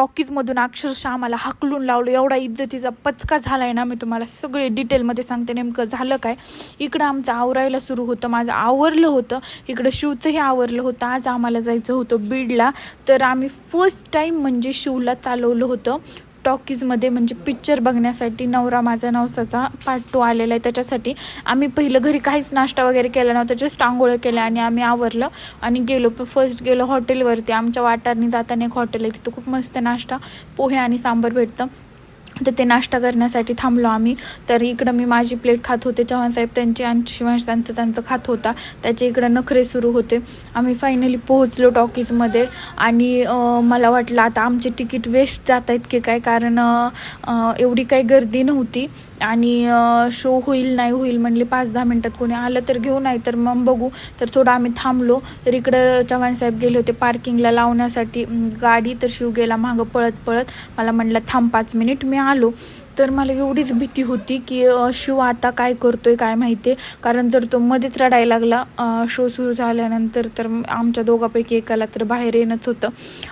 टॉकीजमधून अक्षरशः आम्हाला हाकलून लावलं. एवढा इज्जतीचा पचका झाला आहे ना मी तुम्हाला सगळे डिटेलमध्ये सांगते नेमकं झालं काय. इकडं आमचं आवरायला सुरू होतं. माझं आवरलं होतं. इकडं शिवचंही आवरलं होतं. आज आम्हाला जायचं होतं बीडला. तर आम्ही फर्स्ट टाईम म्हणजे शिवला चालवलं होतं. टॉकीजमध्ये म्हणजे पिक्चर बघण्यासाठी नवरा माझा नवसाचा पार्ट टू आलेला आहे. त्याच्यासाठी आम्ही पहिलं घरी काहीच नाश्ता वगैरे केला नव्हता जस्ट आंघोळ केल्या आणि आम्ही आवरलं आणि गेलो. फर्स्ट गेलो हॉटेलवरती आमच्या वाटारनी जाताना एक हॉटेल आहे तिथं खूप मस्त नाश्ता पोहे आणि सांबर भेटतं. तर ते नाश्ता करण्यासाठी थांबलो आम्ही. तर इकडं मी माझी प्लेट खात होते. चव्हाणसाहेब त्यांची आणि शिवांश त्यांचं त्यांचं खात होता. त्याचे इकडं नखरे सुरू होते. आम्ही फायनली पोहोचलो टॉकीजमध्ये आणि मला वाटलं आता आमचे तिकीट वेस्ट जात आहेत की काय? कारण एवढी काही गर्दी नव्हती. आणि शो होईल नाही होईल म्हणले पाच दहा मिनटात कोणी आलं तर घेऊ नाही तर मग बघू. तर थोडं आम्ही थांबलो. तर इकडं चव्हाणसाहेब गेले होते पार्किंगला लावण्यासाठी. गाडी तर शिव गेला मागं पळत पळत. मला म्हटलं थांब पाच मिनिट मी आलो तर मला एवढीच भीती होती की शिव आता काय करतोय काय माहिती कारण जर तो मध्येच रडायला लागला शो सुरू झाल्यानंतर तर आमच्या दोघापैकी एकाला तर बाहेर येणंच होतं.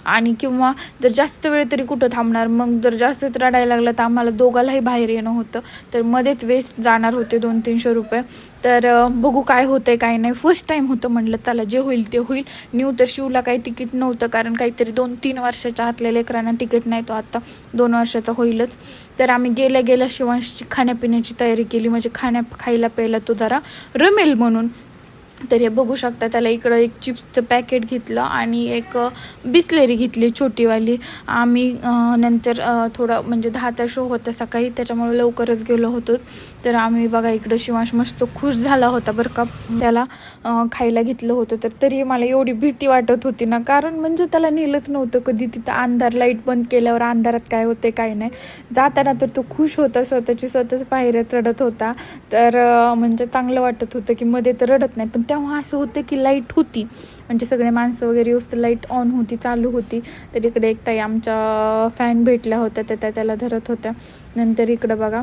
आणि किंवा जर जास्त वेळ तरी कुठं थांबणार? मग जर जास्तच रडायला लागला तर आम्हाला दोघालाही बाहेर येणं होतं. तर मध्येच वेस्ट जाणार होते दोन तीनशे रुपये. तर बघू काय होतंय काय नाही. फर्स्ट टाईम होतं म्हणलं चला जे होईल ते होईल. न्यू तर शिवला काही तिकीट नव्हतं कारण काहीतरी दोन तीन वर्षाच्या आतल्या लेकरांना तिकीट नाही तो आता दोन वर्षाचा होईलच. तर आम्ही गेल्या गेल्या शिवांशची खाण्यापिण्याची तयारी केली. म्हणजे खाण्या खायला प्यायला तो जरा रमेल म्हणून तर हे बघू शकता त्याला इकडं एक चिप्सचं पॅकेट घेतलं आणि एक बिस्लेरी घेतली छोटीवाली. आम्ही नंतर थोडं म्हणजे दहाचा शो होता सकाळी त्याच्यामुळे लवकरच गेलो होतो. तर आम्ही बघा इकडं शिवांश मस्त खुश झाला होता बरं का. त्याला खायला घेतलं होतं. तर तरी मला एवढी भीती वाटत होती ना. कारण म्हणजे त्याला नेलंच नव्हतं कधी तिथं अंधार लाइट बंद केल्यावर अंधारात काय होते काय नाही. जाताना तर तो खुश होता स्वतःची स्वतःच पायऱ्यात रडत होता. तर म्हणजे चांगलं वाटत होतं की मध्ये तर रडत नाही पण तेव्हा असं होतं की लाइट होती. म्हणजे सगळे माणसं वगैरे येऊस लाइट ऑन होती चालू होती. तर इकडे एक ताई आमच्या फॅन भेटल्या होत्या त्या त्या त्याला धरत होत्या. नंतर इकडं बघा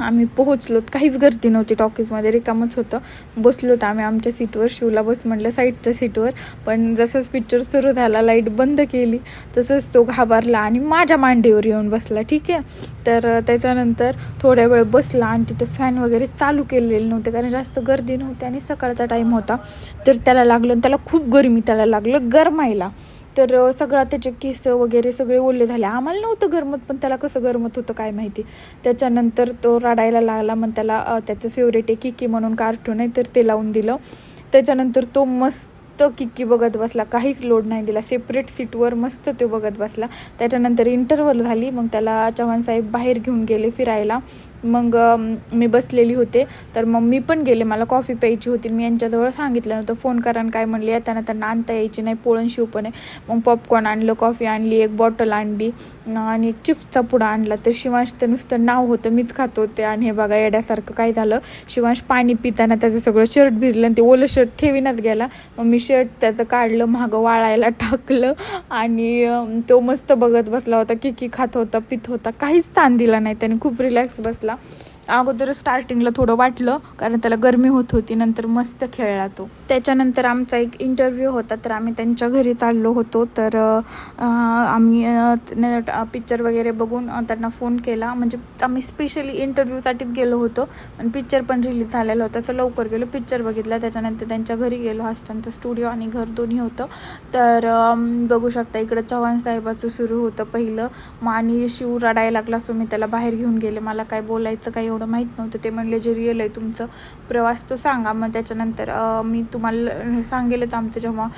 आम्ही पोहोचलो. काहीच गर्दी नव्हती टॉकीजमध्ये. रिकामच होतं. बसलो होतं आम्ही आमच्या सीटवर. शिवला बस म्हटलं साईडच्या सीटवर. पण जसंच पिक्चर सुरू झाला लाइट बंद केली तसंच तो घाबरला आणि माझ्या मांडीवर येऊन बसला. ठीक आहे? तर त्याच्यानंतर थोड्या वेळ बसला आणि तिथे फॅन वगैरे चालू केलेले नव्हते कारण जास्त गर्दी नव्हती आणि सकाळचा टाईम होता. तर त्याला लागलं आणि त्याला खूप गरमी त्याला लागलं गरमायला. तर सगळा त्याचे केस वगैरे सगळे ओले झाले. आम्हाला नव्हतं गरमत पण त्याला कसं गरमत होतं काय माहिती. त्याच्यानंतर तो रडायला लागला मग त्याला त्याचं फेवरेट आहे किकी म्हणून कार्टून आहे तर ते लावून दिलं. त्याच्यानंतर तो मस्त किक्की बघत बसला. काहीच लोड नाही दिला. सेपरेट सीटवर मस्त तो बघत बसला. त्याच्यानंतर इंटरवल झाली. मग त्याला चव्हाण साहेब बाहेर घेऊन गेले फिरायला. मग मी बसलेली होते. तर मग मी पण गेले. मला कॉफी प्यायची होती. मी यांच्याजवळ सांगितलं नव्हतं. फोन करा आणि काय? म्हणले. येताना त्यांना आणता यायची नाही. पोळण शिव पण आहे मग पॉपकॉर्न आणलं कॉफी आणली एक बॉटल आणली आणि एक चिप्सचा पुडा आणला. तर शिवांश तर नुसतं नाव होतं. मीच खात होते. आणि हे बघा येड्यासारखं काय झालं? शिवांश पाणी पिताना त्याचं सगळं शर्ट भिजलं आणि ते ओलं शर्ट ठेवीनच गेला. मग मी शर्ट त्याचं काढलं मागं वाळायला टाकलं आणि तो मस्त बघत बसला होता. की की खात होता पित होता. काहीच ताण दिला नाही. त्याने खूप रिलॅक्स बसला. 있어요? अगोदर स्टार्टिंगला थोडं वाटलं कारण त्याला गरमी होत होती नंतर मस्त खेळला तो. त्याच्यानंतर आमचा एक इंटरव्ह्यू होता तर आम्ही त्यांच्या घरी चाललो होतो. तर आम्ही पिक्चर वगैरे बघून त्यांना फोन केला. म्हणजे आम्ही स्पेशली इंटरव्ह्यूसाठीच गेलो होतो पण पिक्चर पण रिलीज झालेलं होतं. तर लवकर गेलो पिक्चर बघितला. त्याच्यानंतर त्यांच्या घरी गेलो. त्यांचं स्टुडिओ आणि घर दोन्ही होतं. तर बघू शकता इकडं चव्हाण साहेबाचं सुरू होतं पहिलं. मग आणि शिव रडायला लागला सो मी त्याला बाहेर घेऊन गेले. मला काय बोलायचं काही एवढं माहीत नव्हतं. ते म्हणले जे रिअल आहे तुमचं प्रवास तो सांगा. मग त्याच्यानंतर मी तुम्हाला सांगेलच आमचं जेव्हा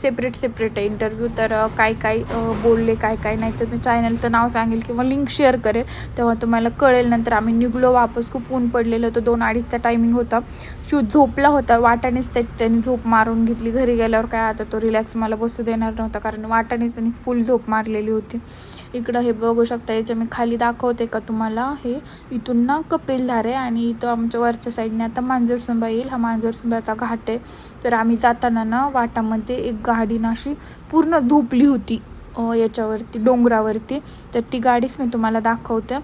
सेपरेट सेपरेट आहे इंटरव्ह्यू तर काय काय बोलले काय काय नाही तर मी चॅनलचं नाव सांगेल किंवा लिंक शेअर करेल. तेव्हा तुम्हाला कळेल. नंतर आम्ही निघलो वापस खूप ऊन पडलेलं होतं. दोन अडीचचा टायमिंग होता. शू झोपला होता. वाटानेच त्या त्यांनी झोप मारून घेतली. घरी गेल्यावर काय आता तो रिलॅक्स मला बसू देणार नव्हता. कारण वाटानेच त्यांनी फुल झोप मारलेली होती. इकडं हे बघू शकता याच्या मी खाली दाखवते का तुम्हाला? हे इथून ना कपिलधार आहे आणि इथं आमच्या वरच्या साईडने आता मांजरसुंबा येईल. हा मांजरसुंबाचा घाट आहे. तर आम्ही जाताना ना वाटामध्ये एक गाडी ना अशी पूर्ण धुपली होती याच्यावरती डोंगरावरती. तर ती गाडीच मी तुम्हाला दाखवते.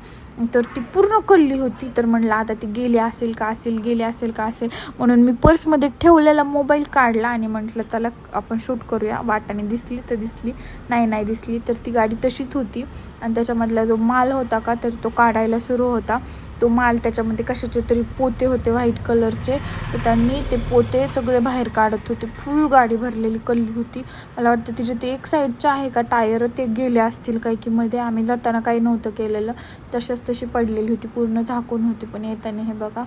तर ती पूर्ण कल्ली होती. तर म्हणलं आता ती गेली असेल का असेल गेली असेल का असेल? म्हणून मी पर्समध्ये ठेवलेला मोबाईल काढला आणि म्हटलं त्याला आपण शूट करूया. वाटाने दिसली तर दिसली नाही नाही दिसली. तर ती गाडी तशीच होती. आणि त्याच्यामधला जो माल होता का तर तो काढायला सुरू होता. तो माल त्याच्यामध्ये कशाचे तरी पोते होते व्हाईट कलरचे. तर त्यांनी ते पोते सगळे बाहेर काढत होते. फुल गाडी भरलेली कल्ली होती. मला वाटतं तिचे ते एक साईडचे आहे का टायर ते गेले असतील काही की मध्ये आम्ही जाताना काही नव्हतं केलेलं. तसेच तशी पडलेली होती. पूर्ण झाकून होती. पण येताना हे बघा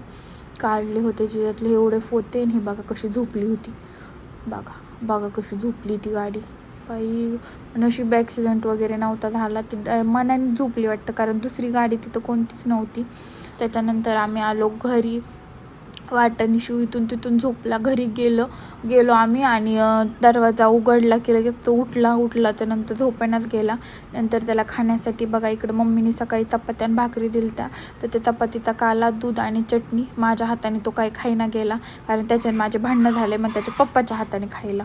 काढले होते ज्याच्यातले एवढे फोते आणि हे बघा कशी झोपली होती. बघा बघा कशी झोपली ती गाडी. बाई नशीब ॲक्सिडेंट वगैरे नव्हता झाला. ती ड- मनाने झोपली वाटतं. कारण दुसरी गाडी तिथं कोणतीच नव्हती. त्याच्यानंतर आम्ही आलो घरी. वाटणी शिव इथून तिथून झोपला घरी गेलो गेलो आम्ही आणि दरवाजा उघडला की लगेच तो उठला उठला त्यानंतर झोपेनाच गेला. नंतर त्याला खाण्यासाठी बघा इकडं मम्मीने सकाळी चपात्यान भाकरी दिली त्या तर ते चपातीचा काला दूध आणि चटणी माझ्या हाताने तो काही खायना गेला. कारण त्याच्याने माझे भांडणं झाले मग त्याच्या पप्पाच्या हाताने खायला.